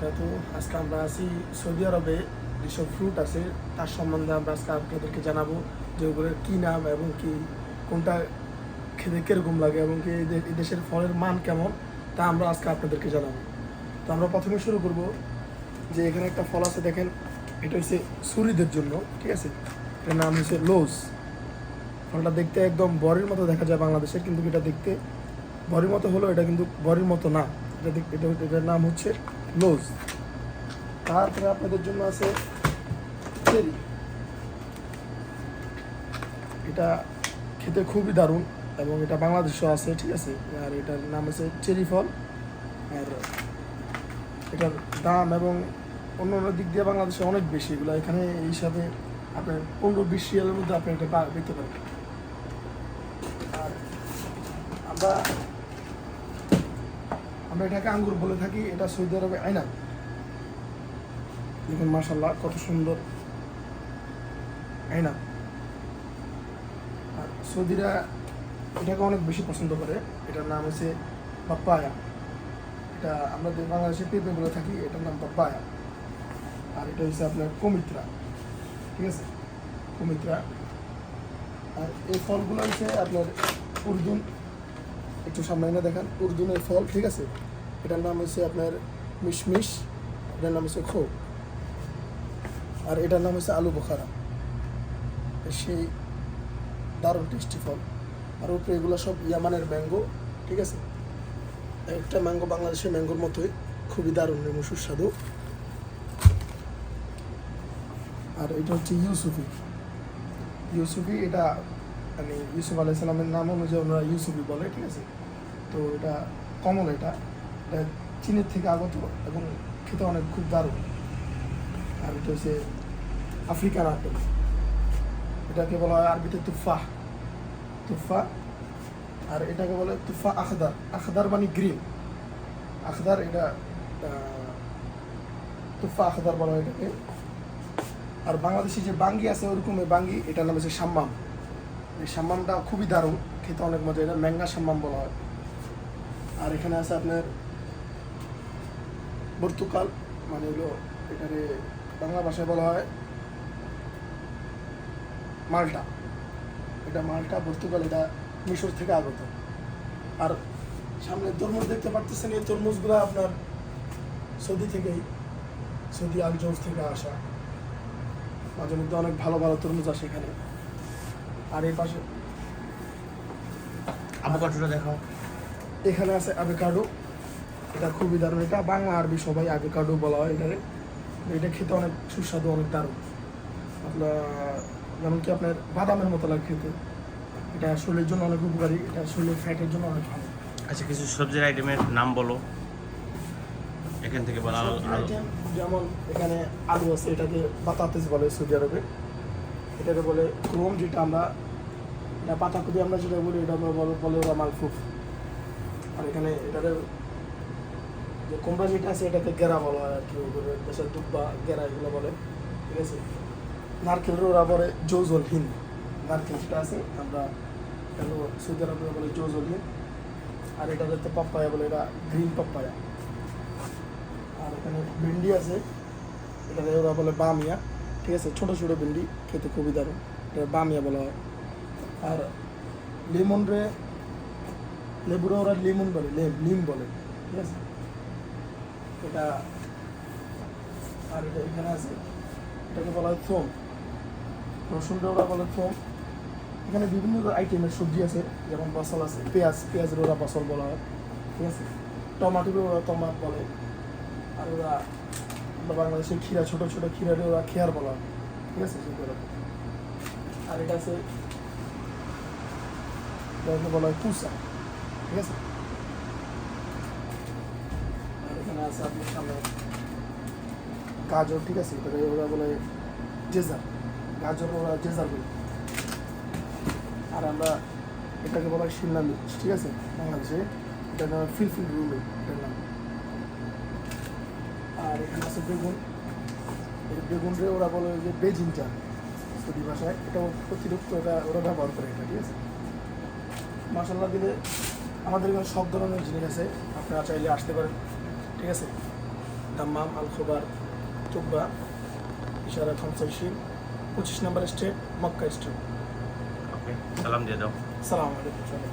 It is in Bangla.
বারাকাতু আজকে আমরা আছি সৌদি আরবে। যেসব ফ্রুট আছে, তার সম্বন্ধে আমরা আজকে আপনাদেরকে জানাব যে ওগুলোর কী নাম এবং কি, কোনটা খেতে কীরকম লাগে এবং কি এই দেশের ফলের মান কেমন, তা আমরা আজকে আপনাদেরকে জানাব। তো আমরা প্রথমে শুরু করব যে এখানে একটা ফল আছে, দেখেন, এটা হচ্ছে সুরিদের জন্য, ঠিক আছে? এটার নাম হচ্ছে লোজ ফলটা দেখতে একদম বরের মতো দেখা যায় বাংলাদেশের, কিন্তু এটা দেখতে বরের মতো হলো এটা কিন্তু বরের মতো না। এটা এটার নাম হচ্ছে লোজ তারপরে আপনাদের জন্য আছে চেরি। এটা খেতে খুবই দারুণ এবং এটা বাংলাদেশেও আছে, ঠিক আছে? আর এটার নাম আছে চেরি ফল। আর এটার দাম এবং অন্য অন্য দিক দিয়ে বাংলাদেশে অনেক বেশি। এগুলো এখানে এই হিসাবে আপনার পনেরো বিশ রিয়ালের মধ্যে আপনি এটা পেতে পারেন আর আমরা আমরা এটাকে আঙ্গুর বলে থাকি, এটা সৌদি আরবে আয়না দেখুন মাসাল্লাহ কত সুন্দর। আয়না আর সৌদিরা এটাকে অনেক বেশি পছন্দ করে। এটার নাম হচ্ছে পাপ্পায়া। এটা আমরা যে বাংলাদেশে পেঁপে বলে থাকি, এটার নাম পাপ্পায়া। আর এটা হচ্ছে আপনার কমিত্রা। ঠিক আছে? কমিত্রা। আর এই ফলগুলো হচ্ছে আপনার উর্দুন একটু সামনে দেখেন উর্দুনের ফল, ঠিক আছে? এটার নাম হচ্ছে আপনার মিশমিশ, এটার নাম হচ্ছে খো আর এটার নাম হচ্ছে আলু বোখারা। সেই দারুণ টেস্টি ফল। আর উপরে এগুলো সব ইয়ামানের ম্যাঙ্গো, ঠিক আছে? একটা ম্যাঙ্গো বাংলাদেশের ম্যাঙ্গোর মতোই, খুবই দারুণ এবং সুস্বাদু। আর এটা হচ্ছে ইউসুফি। ইউসুফি, এটা মানে ইউসুফ আলাইসালামের নাম অনুযায়ী ওনারা ইউসুফি বলে, ঠিক আছে? তো এটা কমন এটা। এটা চীনের থেকে আগত এবং খেতে অনেক খুব দারুণ। আর এটা হচ্ছে আফ্রিকান আপেল এটাকে বলা হয় আরবিতে তুফা। তুফা। আর এটাকে বলে তুফা আখদার। আখদার মানে গ্রিন। আখদার এটা তুফা আখদার বলা হয় এটাকে। আর বাংলাদেশে যে বাঙ্গি আছে ওরকম এই বাঙ্গি। এটার নাম হচ্ছে সাম্মাম। এই সাম্মামটা খুবই দারুণ, খেতে অনেক মজা, এটা ম্যাঙ্গা সাম্মাম বলা হয়। আর এখানে আছে আপনার বর্তুকাল মানে হলো এটাকে বাংলা ভাষায় বলা হয় মালটা। এটা মালটা পর্তুগাল এটা মিশর থেকে আগত। আর সামনে তরমুজ দেখতে পারতেছেন, এই তরমুজগুলো আপনার সৌদি থেকেই, সৌদি আলজোর থেকে আসা। মাঝে মধ্যে অনেক ভালো ভালো তরমুজ আসে এখানে। আর এই পাশে আবোকাডোটা দেখাও। এখানে আছে অ্যাভোকাডো এটা খুবই দারুণ। এটা বাংলা আরবি সবাই অ্যাভোকাডো বলা হয় এটারে এটা খেতে অনেক সুস্বাদু অনেক দারুণ। আপনার যেমন কি আপনার বাদামের মতো লাগে খেতে। এটা শরীরের জন্য অনেক উপকারী। এটা শরীরের ফ্যাটের জন্য অনেক ভালো। আচ্ছা কিছু সবজির আইটেমের নাম বলো। এখান থেকে বলা item যেমন এখানে আলু আছে এটাকে বাতাতেস বলে সৌদি আরবে। এটাকে বলে ক্রোম, যেটা আমরা এটা পাতাকপি আমরা যেটা বলি, এটা আমরা বলে বলে ওরা মালফুফ আর এখানে এটাতে যে কোমরা যেটা আছে, এটাকে গেরা বলা হয় আর কি দেশের দুব্বা, গেরা এগুলো বলে, ঠিক আছে? নারকেলের ওরা বলে জৌজল হিন। নারকেল যেটা আছে, আমরা সৌদি আরবে বলে জৌজল হিন। আর এটা দেখতে পাপ্পায়া বলে, এটা গ্রিন পাপ্পায়া। আর এখানে ভেন্ডি আছে, এটাকে ওরা বলে বামিয়া। ঠিক আছে? ছোটো ছোটো ভেন্ডি খেতে খুবই দারুণ। এটা বামিয়া বলা হয়। আর লেমন রে লেবুরে ওরা লেমন বলে, লেম লিম বলে, ঠিক আছে? এটা, আর এটা এখানে আছে, এটাকে বলা হয় থোম। রসুনটা ওরা বলে থোম। এখানে বিভিন্ন আইটেমের সবজি আছে, যেমন বসল আছে, পেঁয়াজ, পেঁয়াজের ওরা বসল বলা হয়, ঠিক আছে? টমাটোর ওরা টমাট বলে। আর ওরা আমরা বাংলাদেশের ক্ষীরা, ছোটো ছোটো ক্ষীরারে ওরা খেয়ার বলা ঠিক আছে? আর এটা আছে বলা হয় কুসা ঠিক আছে? আর এখানে আছে আপনার সামনে গাজর, ঠিক আছে? এটাকে ওরা বলে জেজার। গাজর ওরা জেজার বলে। আর আমরা এটাকে বলা হয় মির্চ ঠিক আছে? বাংলাদেশে। নাম ফিলফিল রুমি এটার নাম। আর এখানে আছে বেগুন। এই বেগুনরে ওরা বলে যে বেজিনটা সৌদি ভাষায়। এটা অতিরিক্ত এটা ওরা ব্যবহার করে এটা ঠিক আছে? মশলা দিলে আমাদের এখানে সব ধরনের জিনিস আছে আপনারা চাইলে আসতে পারেন ঠিক আছে? দাম্মাম আল খোবার চুব্বা ইশারা খামসাইশিন পঁচিশ নম্বর স্টেপ মক্কা স্টেপ। ওকে সালাম দিয়ে দাও। সালাম আলাইকুম